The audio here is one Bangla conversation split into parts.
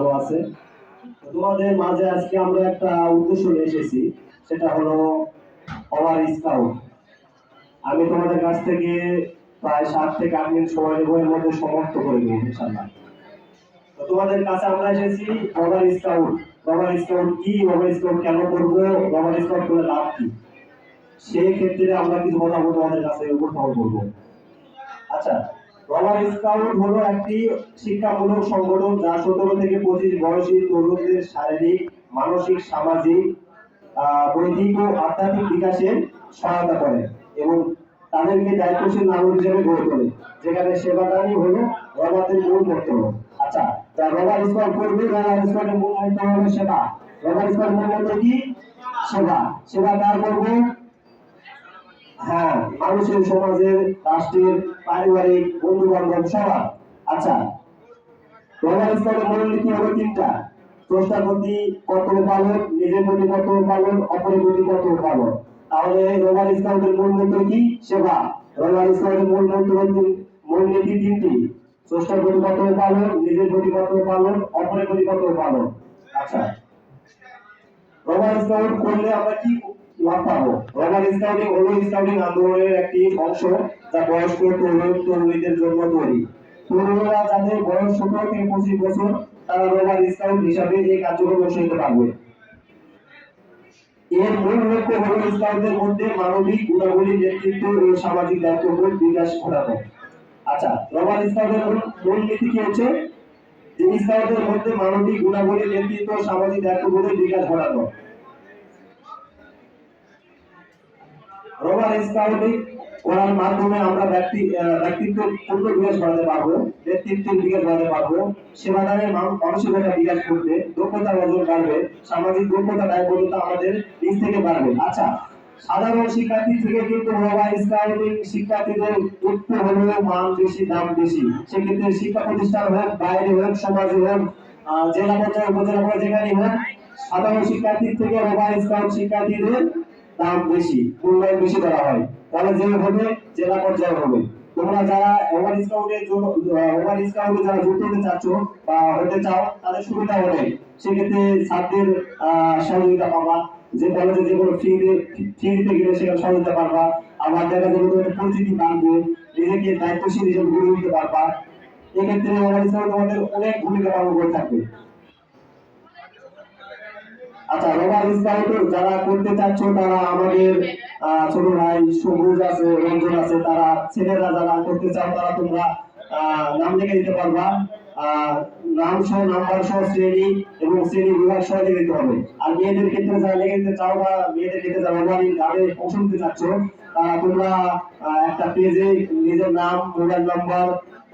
ভালো আছে। তোমাদের মাঝে আজকে আমরা একটা উদ্দেশ্য নিয়ে এসেছি, সেটা হলো ওভার স্কাউট। আমি তোমাদের কাছ থেকে প্রায় সাত থেকে আট মিনিট সময় নেব, এর মধ্যে সমাপ্ত করে দেবো ইনশাল্লাহ তোমাদের কাছে আমরা এসেছি ওভার স্কাউট। ওভার স্কাউট কি? ওভার স্কাউট কেন করব? ওভার স্কাউট করে লাভ কি? সেই ক্ষেত্রে আমরা কিছু কথা বলব, তোমাদের কাছে উপস্থাপন করব। আচ্ছা রবার স্কাউট হলো একটি শিক্ষামূলক সংগঠন, যা সতেরো থেকে পঁচিশ বয়সী তরুণদের শারীরিক, মানসিক, সামাজিক বৈদিক ও আধ্যাত্মিক বিকাশে সহায়তা করে এবং তাদেরকে দায়িত্বশীল নাগরিক হিসেবে গড়ে তোলে, যেখানে সেবাদানই হলো রবারদের মূল কর্তব্য। আচ্ছা তা রবার স্কাউট করবে রবার স্কাউটের মূল দায়িত্ব হলো সেবা। রবার স্কাউট মূল মন্ত্র কি? সেবা। সেবা কার করবে হ্যাঁ মানুষের সমাজের, রাষ্ট্রের, পারিবারিক বন্ধু বান্ধব সবার। আচ্ছা রোমান স্তরের মূলনীতি হলো তিনটা। স্রষ্টার প্রতি কর্তব্য পালন নিজের প্রতি কর্তব্য পালন অপরের প্রতি কর্তব্য পালন তাহলে রোমান স্কাউটের মূল মন্ত্র কি? সেবা। রোমান স্কাউটের মূল মন্ত্র মূলনীতি তিনটি। স্রষ্টার প্রতি কর্তব্য পালন নিজের প্রতি কর্তব্য পালন অপরের প্রতি কর্তব্য পালন আচ্ছা রোমান স্কাউট করলে আমরা কি এর মূল লক্ষ্য মধ্যে মানবিক গুণাবলী, নেতৃত্ব ও সামাজিক দায়িত্ববোধ বিকাশ ঘটানো। আচ্ছা স্কাউটের মূল নীতি কি হচ্ছে? মানবিক গুণাবলী, নেতৃত্ব সামাজিক দায়িত্ববোধের বিকাশ ঘটানো। রোমান স্কাউটিং করার মাধ্যমে আমরা ব্যক্তি ব্যক্তিত্ব পূর্ণ বিকাশ বাড়াতে পারব ব্যক্তিত্বের বিকাশ বাড়াতে পারব, সেবাদানের মান- মানসিকতা বিকাশ করবে, দক্ষতা অর্জন বাড়বে, সামাজিক দক্ষতা দায়বদ্ধতা আমাদের নিজ থেকে বাড়বে। আচ্ছা সাধারণ শিক্ষার্থী থেকে কিন্তু রোমান স্কাউটিং শিক্ষার্থীদের উচ্চ হলেও মান বেশি, দাম বেশি। সেক্ষেত্রে শিক্ষা প্রতিষ্ঠান হোক, বাইরে হোক, সমাজে হোক জেলা পর্যায়ে, উপজেলা পর্যায়ে যেখানেই হোক, সাধারণ শিক্ষার্থীর থেকে রোমান স্কাউট শিক্ষার্থীদের দাম বেশি মূল্যায়ন বেশি করা হয়। কলেজে হবে জেলা পর্যায়ে হবে তোমরা যারা ওভার জন্য ওভার স্কাউটে যারা যুক্ত হতে চাচ্ছ বা হতে চাও, তাদের সুবিধা অনেক সেক্ষেত্রে ছাত্রের সহযোগিতা পাবা। যে কলেজে যে কোনো ফ্রি ফ্রি দিতে গেলে সেখানে সহযোগিতা পারবা আবার দেখা যাবে তোমাদের পরিচিতি বাড়বে। নিজেকে দায়িত্বশীল হিসেবে গড়ে উঠতে পারবা। এক্ষেত্রে ওভার স্কাউট তোমাদের অনেক ভূমিকা পালন করে থাকবে। আচ্ছা রোবার স্কাউট যারা করতে চাচ্ছ, তারা আমাদের ছোট ভাই সবুজ আছে, রঞ্জন আছে, তারা ছেলেরা যারা করতে চাও, তারা তোমরা নাম লিখে দিতে পারবা। নাম সহ নাম্বার সহ শ্রেণি এবং শ্রেণি বিভাগ সহ লিখে দিতে হবে। আর মেয়েদের ক্ষেত্রে যারা লিখে দিতে চাও বা মেয়েদের ক্ষেত্রে যারা রোবারি গাড়ি অংশ চাচ্ছ তোমরা একটা পেজে নিজের নাম মোবাইল নাম্বার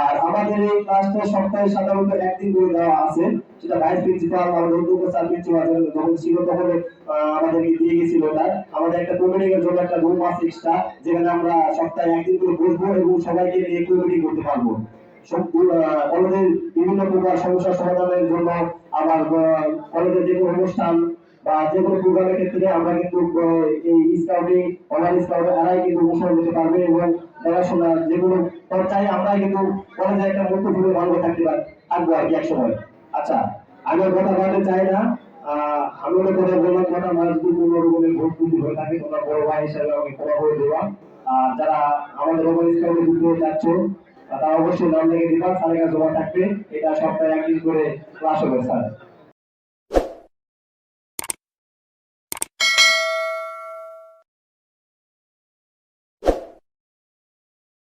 আর আমাদের এই ক্লাসটা সপ্তাহে সাধারণত একদিন করে দেওয়া আছে। সেটা ভাইস প্রিন্সিপাল আমাদের অধ্যক্ষ স্যার প্রিন্সিপাল যখন ছিল তখন আমাদেরকে দিয়ে গেছিল ওটা আমাদের একটা কমিউনিকের জন্য একটা রুম আছে এক্সট্রা যেখানে আমরা সপ্তাহে একদিন করে বসবো এবং সবাইকে নিয়ে কমিউনিটি করতে পারব। সব কলেজের বিভিন্ন প্রকার সমস্যা সমাধানের জন্য আবার কলেজের যে কোনো অনুষ্ঠান বা যে কোনো প্রোগ্রামের ক্ষেত্রে আমরা কিন্তু এই স্কাউটিং অনলাইন স্কাউট এরাই কিন্তু করতে পারবে এবং দেখাশোনা যে কোনো পর্যায়ে আমরা কিন্তু কলেজে একটা মুক্ত ভূমি ভালো থাকতে থাকব আর কি একসময়। আচ্ছা আমি আর কথা বলতে চাই না। আমি বললাম কথা ভুল ত্রুটি হয়ে থাকে, তোমরা বড় ভাই হিসাবে আমাকে ক্ষমা করে দেওয়া আর যারা আমাদের যুক্ত হতে চাচ্ছ তারা অবশ্যই নাম লিখে দিবা, স্যারের কাছে জমা থাকবে। এটা সপ্তাহে একদিন করে ক্লাস হবে, স্যার।